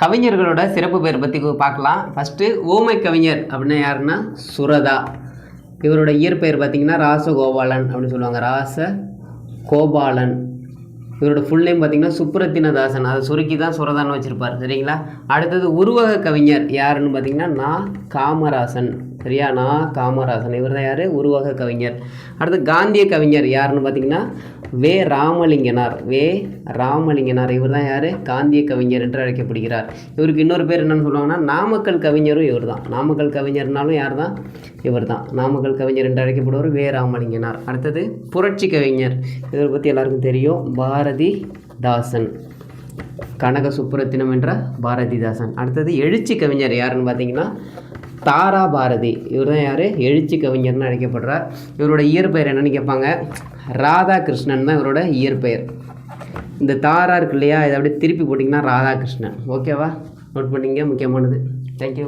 கவிஞர்களோட சிறப்பு பேர் பற்றி பார்க்கலாம். ஃபஸ்ட்டு ஓமை கவிஞர் அப்படின்னா யாருன்னா சுரதா. இவரோட இயற்பெயர் பார்த்திங்கன்னா ராசகோபாலன் அப்படின்னு சொல்லுவாங்க. ராச கோபாலன் இவரோட ஃபுல் நேம் பார்த்தீங்கன்னா சுப்ரத்தினதாசன். அதை சுருக்கி தான் சுரதான்னு வச்சுருப்பார். சரிங்களா? அடுத்தது உருவக கவிஞர் யாருன்னு பார்த்தீங்கன்னா நான் காமராசன். சரியா நான் காமராசன் இவர் தான் யார்? உருவக கவிஞர். அடுத்து காந்திய கவிஞர் யாருன்னு பார்த்தீங்கன்னா வே ராமலிங்கனார். வே ராமலிங்கனார் இவர் தான் யார்? காந்திய கவிஞர் என்று அழைக்கப்படுகிறார். இவருக்கு இன்னொரு பேர் என்னென்னு சொல்லுவாங்கன்னா நாமக்கல் கவிஞரும் இவர் தான் நாமக்கல் கவிஞர்னாலும் யார் தான் இவர் தான் நாமக்கல் கவிஞர் என்று அழைக்கப்படுவர் வே ராமலிங்கனார். அடுத்தது புரட்சி கவிஞர். இதை பற்றி எல்லாருக்கும் தெரியும். பாரதிதாசன் கனக சுப்புரத்தினம் என்ற பாரதிதாசன் அடுத்தது எழுச்சி கவிஞர் யாருன்னு பார்த்தீங்கன்னா தாரா பாரதி. இவர் தான் யார்? எழுச்சி கவிஞர்னு அழைக்கப்படுறார். இவரோட இயற்பெயர் என்னன்னு கேட்பாங்க. ராதாகிருஷ்ணன் தான் இவரோட இயற்பெயர். இந்த தாரா இருக்கு இல்லையா? இதை அப்படியே திருப்பி போட்டிங்கன்னா ராதாகிருஷ்ணன். ஓகேவா? நோட் பண்ணிங்க முக்கியமானது. தேங்க்யூ